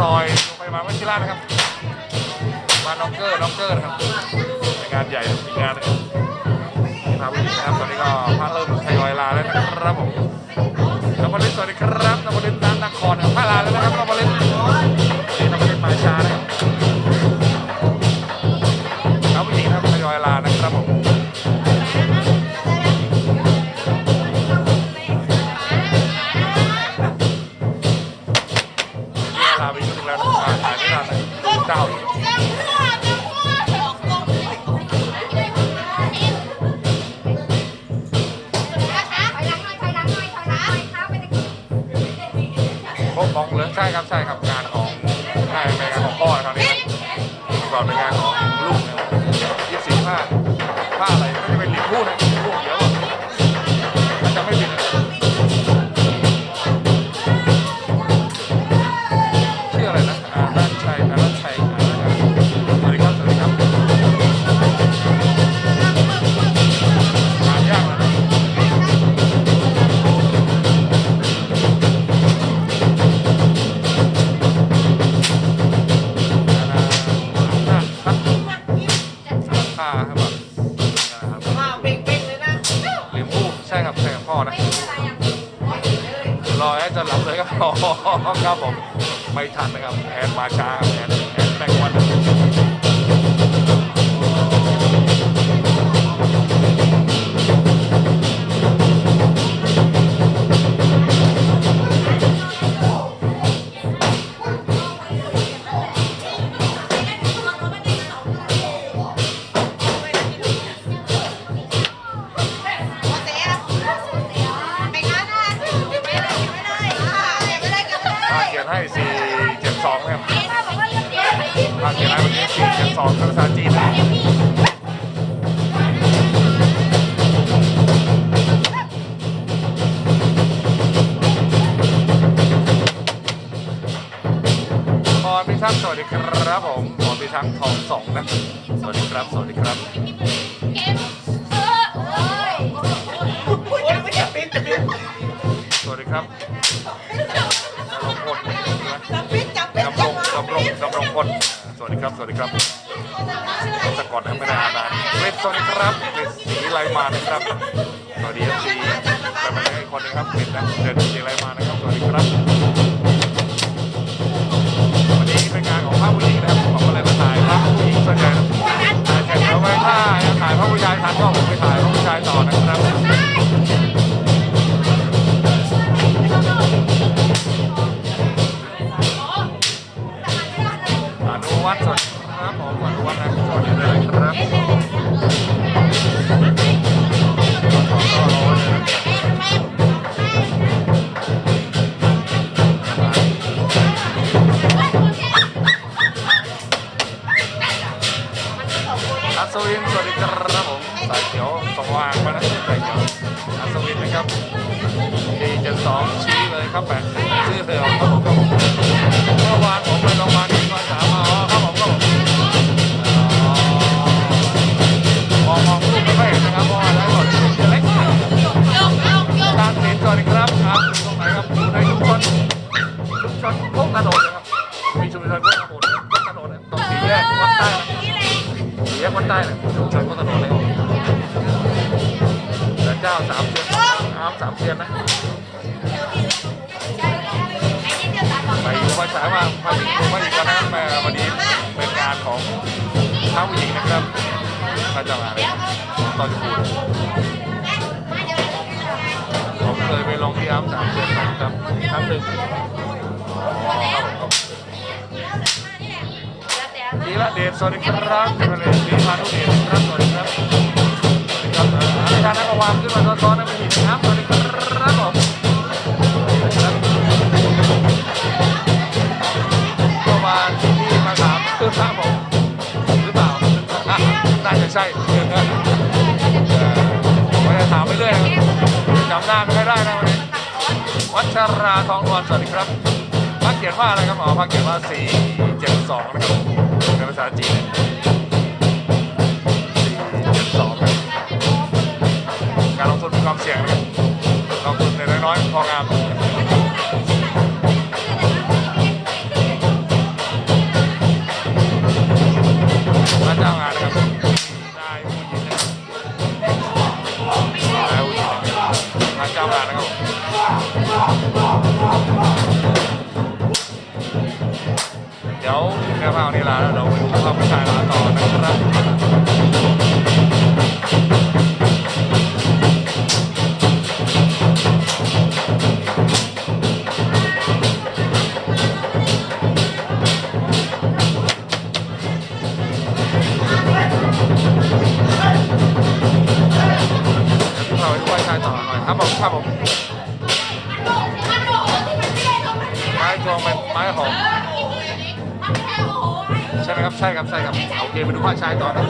ซอยโรงพยาบาลวชิระนะครับ มาน็องเกอร์น็องเกอร์นะครับในงานใหญ่มีงานนึงที่พาผู้หญิงนะครับตอนนี้ก็พาเริ่มทยอยลาแล้วนะครับผมน้องบอลลิสสวัสดีครับน้องบอลลิสด้านนครนะครับพาลาแล้วนะครับ แล้วนะอ่าถ่ายไม่ทันเลยเจ้าพวกของเลยใช่ครับใช่ครับงานของใช่เป็นงานของพ่อนะครับนี้ก่อนเป็นงานของ รอให้จะหลับเลยครับครับผม ไม่ทันนะครับแอนมาช้าครับแอน สี่เจ็ดสองภาษาจีนนะพรพิทักษ์สวัสดีครับผมพรพิทักษ์ทองสองนะสวัสดีครับสวัสดีครับสวัสดีครับดำรงพลดำรงดำรงดำรงพล ครับ สวัสดีครับสะกดให้ไม่ได้อ่านนานเกรดสวัสดีครับเกรดสีไลมานะครับ สวัสดีครับสีแต่ไม่ได้คนนะครับเกรดนะเดินสีไลมานะครับ สวัสดีครับ วันนี้เป็นงานของภาพผู้หญิงนะครับผมก็เลยมาถ่ายภาพผู้หญิงส่วนใหญ่ อัศวินสวัสดีครับผมสายเขียวสว่างมานะสายเขียวอัศวินนะครับดีเจ็ดสองชี้เลยครับแปะชื่อเธอครับผมครับผมเมื่อวานผมไปโรงพยาบาล ดใต้นะชุมชนโคกกระโดดเลยเดือนเจ้าสามเดือนน้ำสามเดือนนะไปอยู่ภาษามาพาอีกมาอีกแล้วนะครับแม่วันนี้เป็นงานของท้าผู้หญิงนะครับพระเจ้ามาเลยตอนจะพูดผมเคยไปลองที่อัมสามเดือนครับครั้งหนึ่ง ดีละเดชสวัสดีครับดีละเดชดีพานุเดชครับสวัสดีครับสวัสดีครับอาจารย์นักวางขึ้นมาซ้อนๆนะไม่ผิดนะครับสวัสดีครับผมก็มาที่มาถามคือพระผมหรือเปล่าน่าจะใช่ไม่ได้ถามไปเรื่อยจำหน้าไม่ได้นะวันนี้วัชราทองนวลสวัสดีครับพักเขียนว่าอะไรครับหมอพักเขียนว่า472นะครับ เป็นภาษาจีนสี่สองการลงทุนมีความเสี่ยงนะครับลงทุนในน้อยๆพองามพรเจ้างานนะครับได้ผู้หญิงนะครับได้ผู้หงพรเงานนะครับ ยวแค่ภาพนี้ลาแล้วเดี๋ยวไปดูภาพผู้ชายลาต่อนะครับเราไปดูว่าชายต่อหน่อยครับผมครับผมไม้ทวงเป็นไม้หอม ใช่ไหมครับ ใช่ครับ ใช่ครับ โอเคไปดูว่าชายต่อนะ